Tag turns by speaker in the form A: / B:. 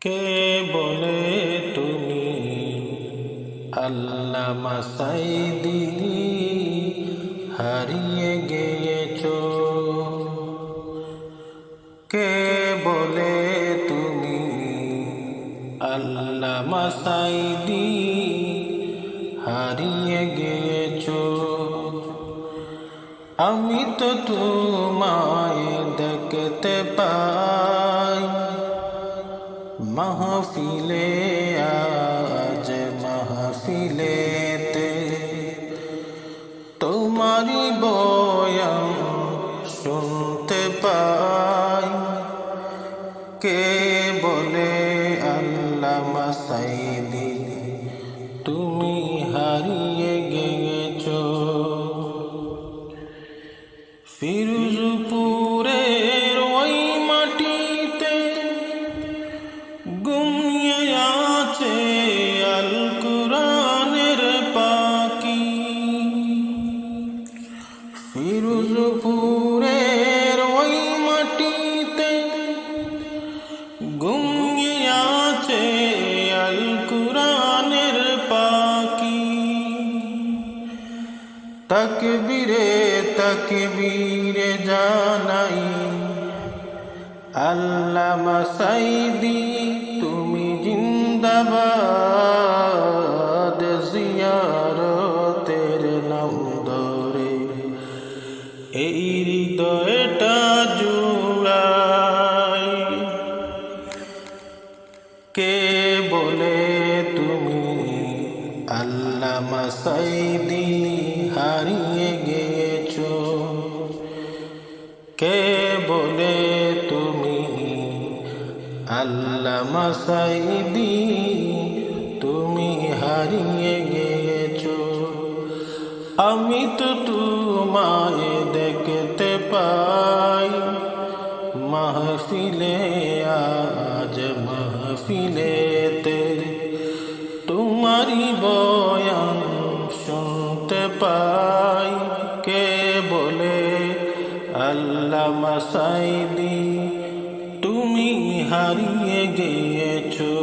A: কে বলে তুমি? আল্লাহ মাসাইদি হারিয়ে গিয়েছ। কে বলে তুমি? আল্লাহ মাসাই মাসাইদি হারিয়ে গিয়েছ। আমি তো তোমায় দেখতে পাই মাহফিলে আজ মাহফিলেতে তোমারি বয়ান শুনতে পাই। কে বলে আল্লাহ সাইদি তুমি হারিয়ে তকবীরে তকবীরে জানাই আল্লাহ মাসাইদি তুমি জিন্দাবাদ জিয়ারতের নাম ধরে এই হৃদয়টা জুড়াই, কে বলে তুমি আল্লাহ মাসাইদি হারিয়ে গেছো কে বলে তুমি? আল্লাহ মাসাইদি তুমি হারিয়ে গেছো আমি তো তোমায় দেখতে পাই। মাহফিলে, আজ মাহফিলেতে তোমারি বয়ান শুনতে পাই কে বলে? আল্লাহ মাসাইদি তুমি হারিয়ে গিয়েছো।